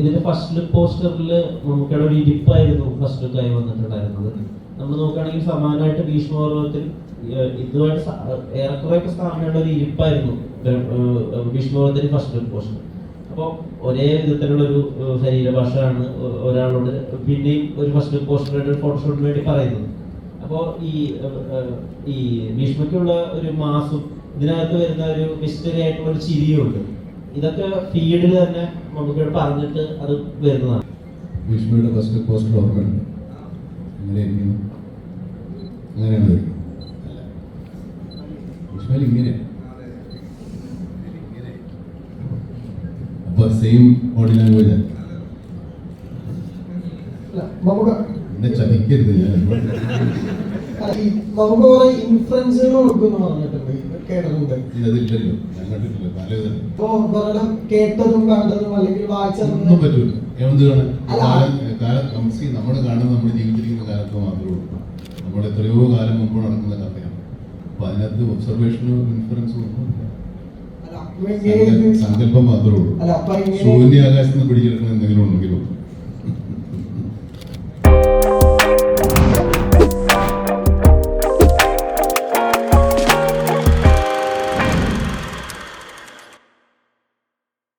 ഇതിന്റെ first look പോസ്റ്ററിൽ നമുക്കിവിടെ ഒരു ഇരിപ്പായിരുന്നു ഫസ്റ്റ് ലുക്ക് ആയി വന്നിട്ടുണ്ടായിരുന്നത്. നമ്മൾ നോക്കുകയാണെങ്കിൽ സമാനമായിട്ട് ഭീഷ്മപർവത്തിൽ ഇതുമായിട്ട് ഏറെക്കുറെയൊക്കെ സാമ്യമുള്ള ഒരു ഇരിപ്പായിരുന്നു ഭീഷ്മപർവത്തിൽ ഫസ്റ്റ് ലുക്ക് പോസ്റ്റർ അപ്പോൾ ഒരേ വിധത്തിലുള്ള ഒരു ശരീരഭാഷയാണ് ഒരാളോട് പിന്നെയും ഒരു ഫസ്റ്റ് ലുക്ക് പോസ്റ്ററുടെ ഫോട്ടോഷൂട്ടിന് വേണ്ടി പറയുന്നത്. അപ്പോൾ ഈ ഈ ഭീഷ്മയ്ക്കുള്ള ഒരു മാസും ഇതിനകത്ത് വരുന്ന ഒരു മിസ്റ്ററി ആയിട്ടുള്ള ഒരു ചിരിയുണ്ട് ഇതൊക്കെ ഫീൽഡിൽ തന്നെ നമുക്ക് പറഞ്ഞിട്ട് അത് വരുന്നതാണ്. വിഷ്ണുവിന്റെ ഫസ്റ്റ് പോസ്റ്റർ ഓർമ്മയുണ്ട് അങ്ങനെയാണ് ഭീഷ്മയിൽ ഇങ്ങനെ. അപ്പൊ സെയിം ബോഡി ലാംഗ്വേജ് എന്നെ ചതിക്കരുത് ഞാൻ. ഈ നമുക്ക് കുറെ ഇൻഫ്ലുവൻസുകൾ കൊടുക്കുമെന്ന് പറഞ്ഞിട്ടുണ്ട് കേട്ടിട്ടുണ്ട്. ഇപ്പോ വേറെ കേട്ടതും കണ്ടതും അല്ലെങ്കിൽ ഒന്നും വായിച്ചതും പറ്റൂല. എന്ത് കാണാൻ അല്ല. കാലം കാലം നമുക്ക് നമ്മൾ കാണുന്നത് നമ്മൾ ജീവിച്ചിരിക്കുന്ന കാലത്ത് മാത്രമേ ഉള്ളൂ. നമ്മൾ എത്രയോ കാലം മുമ്പ് നടക്കുന്ന കഥയാണ്. അപ്പൊ അതിനകത്ത് ഒബ്സർവേഷനും ഇൻഫറൻസും ഒന്നുമില്ല സങ്കല്പം മാത്രമേ ഉള്ളൂ. ശൂന്യാകാശത്ത് പിടിച്ചെടുക്കുന്ന എന്തെങ്കിലും ഉണ്ടെങ്കിലും?